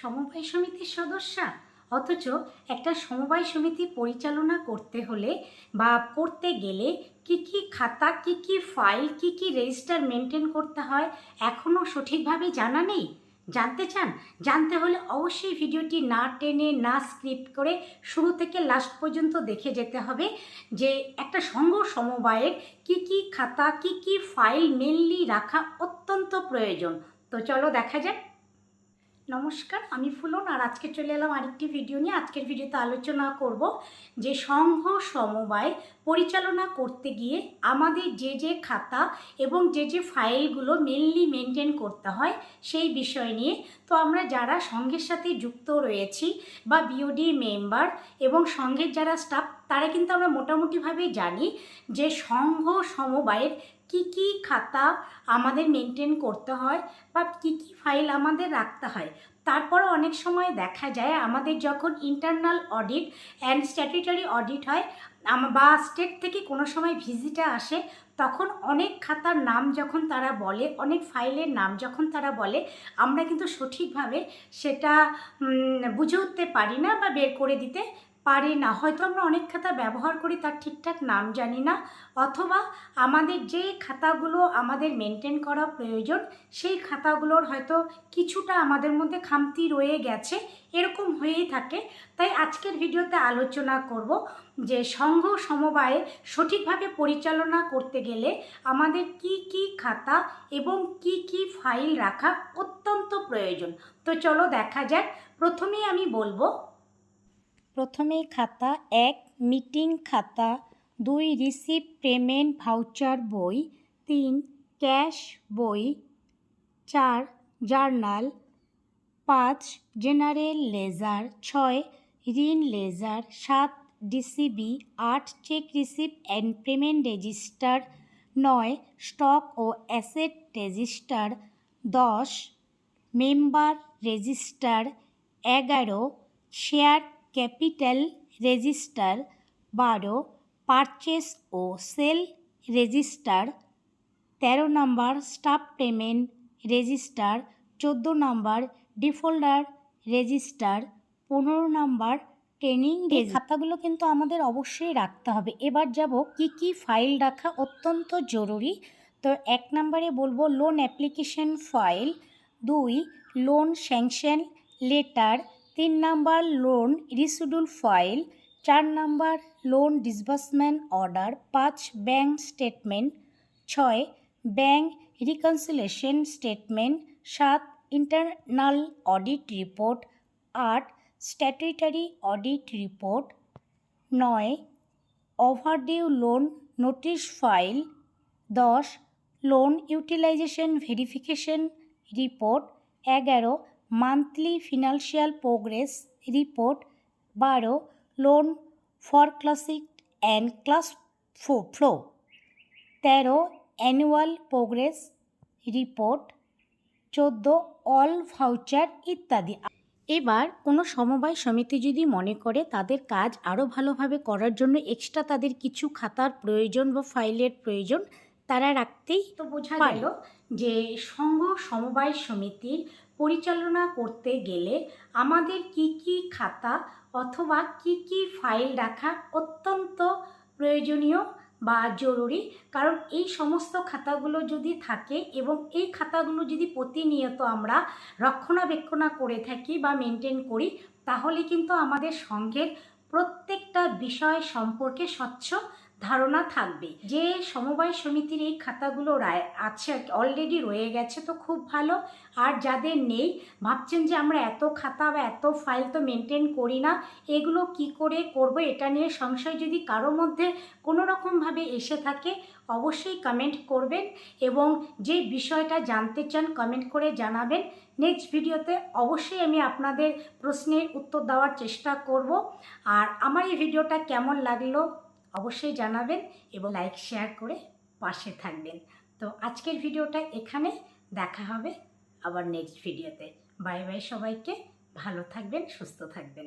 সমবায় সমিতির সদস্যা। অথচ একটা সমবায় সমিতি পরিচালনা করতে হলে বা করতে গেলে কি কি খাতা, কি কি ফাইল, কি কি রেজিস্টার মেনটেন করতে হয় এখনও সঠিকভাবে জানা নেই? জানতে চান? জানতে হলে অবশ্যই ভিডিওটি না টেনে, না স্ক্রিপ্ট করে শুরু থেকে লাস্ট পর্যন্ত দেখে যেতে হবে যে একটা সংঘ সমবায়ের কি কি খাতা, কি কি ফাইল মেনলি রাখা অত্যন্ত প্রয়োজন। তো চলো দেখা যাক। নমস্কার, আমি ফুলন আর আজকে চলে এলাম আরেকটি ভিডিও নিয়ে। আজকের ভিডিওতে আলোচনা করব যে সংঘ সমবায় পরিচালনা করতে গিয়ে আমাদের যে যে খাতা এবং যে যে ফাইলগুলো মেনলি মেনটেন করতে হয় সেই বিষয় নিয়ে। তো আমরা যারা সংঘের সাথে যুক্ত রয়েছি বা বিওডি মেম্বার এবং সংঘের যারা স্টাফ তারা কিন্তু আমরা মোটামুটিভাবে জানি যে সংঘ সমবায়ের কি কি খাতা আমাদের মেনটেন করতে হয় বা কী কী ফাইল আমাদের রাখতে হয়। তারপরে অনেক সময় দেখা যায় আমাদের যখন internal audit and statutory audit হয় বা স্টেট থেকে কোনো সময় ভিজিটে আসে, তখন অনেক খাতার নাম যখন তারা বলে, অনেক ফাইলের নাম যখন তারা বলে, আমরা কিন্তু সঠিকভাবে সেটা বুঝে উঠতে পারি না বা বের করে দিতে পারি না। হয়তো আমরা অনেক খাতা ব্যবহার করি, তার ঠিকঠাক নাম জানি না। অথবা আমাদের যে খাতাগুলো আমাদের মেনটেন করা প্রয়োজন, সেই খাতাগুলোর হয়তো কিছুটা আমাদের মধ্যে খামতি রয়ে গেছে। এরকম হয়েই থাকে। তাই আজকের ভিডিওতে আলোচনা করব যে সংঘ সমবায়ে সঠিকভাবে পরিচালনা করতে গেলে আমাদের কি কি খাতা এবং কি কি ফাইল রাখা অত্যন্ত প্রয়োজন। তো চলো দেখা যাক। প্রথমেই আমি বলব প্রথমেই খাতা এক, মিটিং খাতা দুই রিসিভ পেমেন্ট ভাউচার বই তিন, ক্যাশ বই চার, জার্নাল পাঁচ, জেনারেল লেজার ছয়, ঋণ লেজার সাত, ডিসিবি আট, cheque receive and payment register নয়, স্টক ও অ্যাসেট রেজিস্টার দশ, মেম্বার রেজিস্টার এগারো, শেয়ার ক্যাপিটাল রেজিস্টার বারো পারচেস ও সেল রেজিস্টার তেরো নম্বর স্টাফ পেমেন্ট রেজিস্টার চোদ্দ নম্বর ডিফল্টার রেজিস্টার পনেরো নম্বর ট্রেনিং এই খাতাগুলো কিন্তু আমাদের অবশ্যই রাখতে হবে। এবার যাব কি কি ফাইল রাখা অত্যন্ত জরুরি। তো এক নম্বরে বলব লোন অ্যাপ্লিকেশন ফাইল দুই লোন স্যাংশন লেটার তিন নাম্বার লোন রিসিডুল ফাইল চার নাম্বার লোন ডিসবার্সমেন্ট অর্ডার পাঁচ ব্যাংক স্টেটমেন্ট ছয় ব্যাংক রিকনসিলেশন স্টেটমেন্ট সাত ইন্টারনাল অডিট রিপোর্ট আট স্ট্যাটুটারি অডিট রিপোর্ট নয় ওভারডিউ লোন নোটিশ ফাইল দশ লোন ইউটিলাইজেশন ভেরিফিকেশন রিপোর্ট এগারো মান্থলি ফিনান্সিয়াল প্রোগ্রেস রিপোর্ট বারো loan for classic and class ফো flow. তেরো অ্যানুয়াল প্রোগ্রেস রিপোর্ট। চোদ্দ অল ভাউচার ইত্যাদি। এবার কোনো সমবায় সমিতি যদি মনে করে তাদের কাজ আরও ভালোভাবে করার জন্য এক্সট্রা তাদের কিছু খাতার প্রয়োজন বা ফাইলের প্রয়োজন তারা রাখতেই তো বোঝা গেল যে সংঘ সমবায় সমিতির পরিচালনা করতে গেলে আমাদের কি কি খাতা অথবা কি কি ফাইল রাখা অত্যন্ত প্রয়োজনীয় বা জরুরি। কারণ এই সমস্ত খাতাগুলো যদি থাকে এবং এই খাতাগুলো যদি প্রতিনিয়ত আমরা রক্ষণাবেক্ষণা করে থাকি বা মেনটেন করি, তাহলে কিন্তু আমাদের সঙ্গের প্রত্যেকটা বিষয় সম্পর্কে স্বচ্ছ ধারণা থাকবে। যে সমবায় সমিতির এই খাতাগুলো আছে অলরেডি রয়ে গেছে তো খুব ভালো। আর যাদের নেই, ভাবছেন যে আমরা এত খাতা বা এত ফাইল তো মেনটেন করি না, এগুলো কি করে করব এটা নিয়ে সংশয় যদি কারোর মধ্যে কোনো রকমভাবে এসে থাকে, অবশ্যই কমেন্ট করবেন এবং যে বিষয়টা জানতে চান কমেন্ট করে জানাবেন। নেক্সট ভিডিওতে অবশ্যই আমি আপনাদের প্রশ্নের উত্তর দেওয়ার চেষ্টা করব। আর আমার এই ভিডিওটা কেমন লাগল অবশ্যই জানাবেন এবং লাইক, শেয়ার করে পাশে থাকবেন। তো আজকের ভিডিওটা এখানে দেখা হবে আবার নেক্সট ভিডিওতে বাই বাই সবাইকে। ভালো থাকবেন, সুস্থ থাকবেন।